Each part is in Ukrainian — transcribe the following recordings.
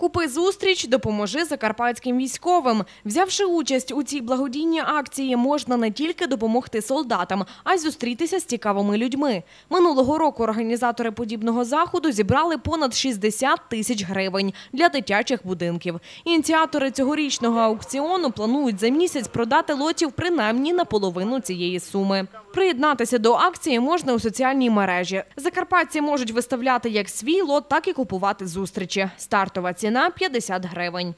Купи зустріч, допоможи закарпатським військовим. Взявши участь у цій благодійній акції, можна не тільки допомогти солдатам, а й зустрітися з цікавими людьми. Минулого року організатори подібного заходу зібрали понад 60 тисяч гривень для дитячих будинків. Ініціатори цьогорічного аукціону планують за місяць продати лотів принаймні на половину цієї суми. Приєднатися до акції можна у соціальній мережі. Закарпатці можуть виставляти як свій лот, так і купувати зустрічі. Стартова ціна 50 гривень.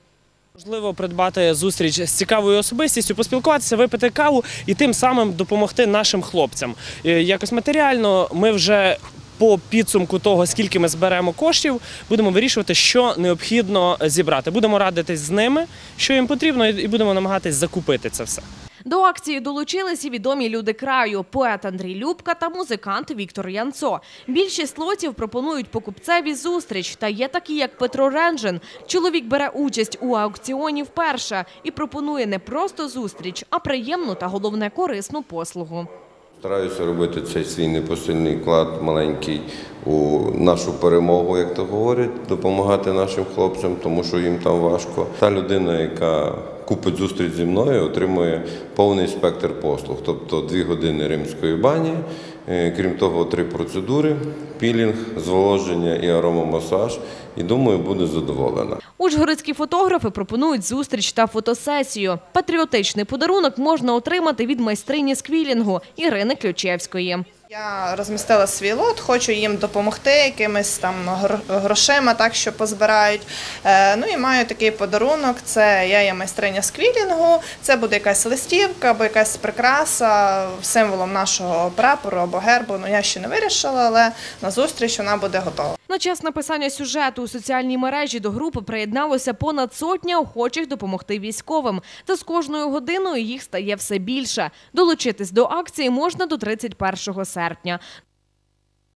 Можливо, придбати зустріч з цікавою особистістю, поспілкуватися, випити каву і тим самим допомогти нашим хлопцям. Е, Якось матеріально ми вже по підсумку того, скільки ми зберемо коштів, будемо вирішувати, що необхідно зібрати. Будемо радитись з ними, що їм потрібно, і будемо намагатись закупити це все. До акції долучились і відомі люди краю – поет Андрій Любка та музикант Віктор Янцо. Більшість лотів пропонують покупцеві зустріч. Та є такі, як Петро Ренжин. Чоловік бере участь у аукціоні вперше і пропонує не просто зустріч, а приємну та головне корисну послугу. Стараюся робити цей свій непосильний вклад маленький у нашу перемогу, як то говорять, допомагати нашим хлопцям, тому що їм там важко. Та людина, яка купить зустріч зі мною, отримує повний спектр послуг, тобто дві години римської бані, крім того, три процедури: пілінг, зволоження і аромамасаж. І думаю, буде задоволена. Ужгородські фотографи пропонують зустріч та фотосесію. Патріотичний подарунок можна отримати від майстрині з квілінгу Ірини Ключевської. Я розмістила свій лот, хочу їм допомогти якимись там гро- грошима, так що позбирають. Е, ну і маю такий подарунок. Це я є майстриня сквілінгу. Це буде якась листівка або якась прикраса символом нашого прапору або гербу. Ну я ще не вирішила, але на зустріч вона буде готова. На час написання сюжету у соціальній мережі до групи приєдналося понад сотня охочих допомогти військовим. Та з кожною годиною їх стає все більше. Долучитись до акції можна до 31 серпня.